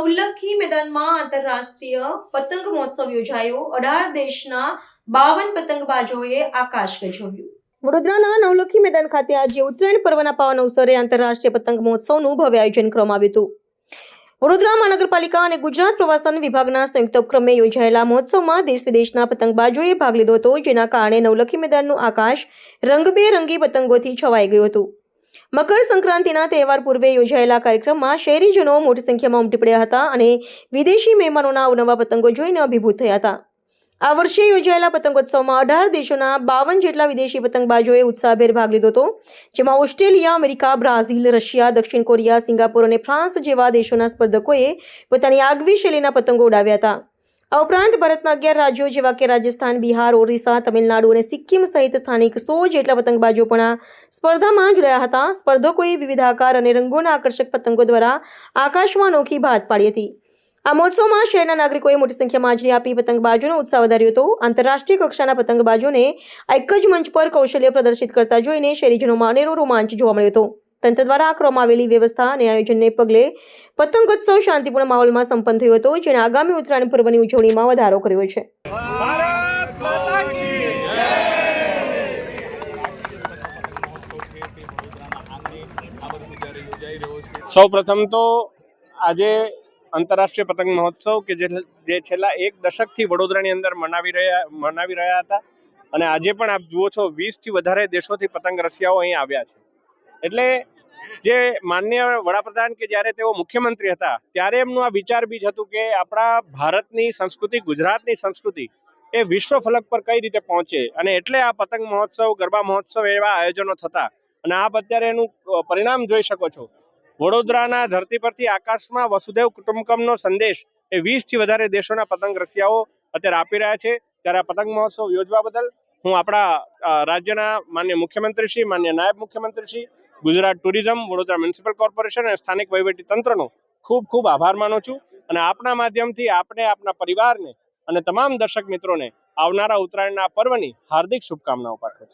નવલખી મેદાનમાં આંતરરાષ્ટ્રીય પતંગ મહોત્સવ યોજાયો. અઢાર દેશના બાવન પતંગબાજોએ આકાશ ગજવ્યું. વડોદરાના નવલખી મેદાન ખાતે આજે ઉત્તરાયણ પર્વના પાવન અવસરે આંતરરાષ્ટ્રીય પતંગ મહોત્સવનું ભવ્ય આયોજન કરવામાં આવ્યું હતું. વડોદરા મહાનગરપાલિકા અને ગુજરાત પ્રવાસન વિભાગના સંયુક્ત ઉપક્રમે યોજાયેલા મહોત્સવમાં દેશ વિદેશના પતંગબાજોએ ભાગ લીધો હતો, જેના કારણે નવલખી મેદાનનું આકાશ રંગબેરંગી પતંગોથી છવાઈ ગયું હતું. મકર સંક્રાંતિના તહેવાર પૂર્વે યોજાયેલા કાર્યક્રમમાં શહેરીજનો મોટી સંખ્યામાં ઉમટી પડ્યા હતા અને વિદેશી મહેમાનોના અવનવા પતંગો જોઈને અભિભૂત થયા હતા. આ વર્ષે યોજાયેલા પતંગોત્સવમાં અઢાર દેશોના બાવન જેટલા વિદેશી પતંગબાજોએ ઉત્સાહભેર ભાગ લીધો હતો, જેમાં ઓસ્ટ્રેલિયા, અમેરિકા, બ્રાઝિલ, રશિયા, દક્ષિણ કોરિયા, સિંગાપોર અને ફ્રાન્સ જેવા દેશોના સ્પર્ધકોએ પોતાની આગવી શૈલીના પતંગો ઉડાવ્યા હતા. આ ઉપરાંત ભારતના અગિયાર રાજ્યો જેવા કે રાજસ્થાન, બિહાર ઓરિસ્સા તમિલનાડુ અને સિક્કિમ સહિત સ્થાનિક સો જેટલા પતંગબાજો પણ આ સ્પર્ધામાં જોડાયા હતા. સ્પર્ધકોએ વિવિધ આકાર અને રંગોના આકર્ષક પતંગો દ્વારા આકાશમાં અનોખી ભાત પાડી હતી. આ મહોત્સવમાં શહેરના નાગરિકોએ મોટી સંખ્યામાં હાજરી આપી પતંગબાજોનો ઉત્સાહ વધાર્યો હતો. આંતરરાષ્ટ્રીય કક્ષાના પતંગબાજોને એક જ મંચ પર કૌશલ્ય પ્રદર્શિત કરતા જોઈને શહેરીજનોમાં અનેરો રોમાંચ જોવા મળ્યો હતો. તંત્ર દ્વારા આકરવામાં આવેલી વ્યવસ્થા અને આયોજનને પગલે પતંગોત્સવ શાંતિપૂર્ણ માહોલમાં સંપન્ન થયો હતો, જેણે આગામી ઉત્તરાયણ પર્વની ઉજવણીમાં વધારો કર્યો છે. સૌ પ્રથમ તો આજે આંતરરાષ્ટ્રીય પતંગ મહોત્સવ કે જે છેલ્લા એક દશકથી વડોદરાની અંદર મનાવી રહ્યા મનાવી રહ્યા હતા. અને આજે પણ આપ જુઓ છો, વીસથી વધારે દેશોથી પતંગ રસિયાઓ અહીં આવ્યા છે. એટલે જે માન્ય વડાપ્રધાન કે જ્યારે તેઓ મુખ્યમંત્રી હતા, ત્યારે એમનું આ વિચાર બીજ હતું કે આપણા ભારતની સંસ્કૃતિ, ગુજરાતની સંસ્કૃતિ એ વિશ્વ ફલક પર કઈ રીતે પહોંચે અને એટલે આ પતંગ મહોત્સવ, ગરબા મહોત્સવ એવા આયોજનો થતા. અને આપ અત્યારે એનું પરિણામ જોઈ શકો છો. વડોદરાના ધરતી પરથી આકાશમાં વસુદેવ કુટુંબકમનો સંદેશ એ વીસથી વધારે દેશોના પતંગ રસિયાઓ અત્યારે આપી રહ્યા છે. ત્યારે આ પતંગ મહોત્સવ યોજવા બદલ હું આપણા રાજ્યના માન્ય મુખ્યમંત્રી શ્રી માન્ય નાયબ મુખ્યમંત્રી Shri Gujarat tourism, Vadodara municipal corporation અને સ્થાનિક વહીવટી તંત્રનો ખૂબ ખૂબ આભાર માનું છું અને આપના માધ્યમથી આપને, આપના પરિવારને અને તમામ દર્શક મિત્રોને આવનારા ઉત્તરાયણના પર્વની હાર્દિક શુભકામનાઓ પાઠવું છું.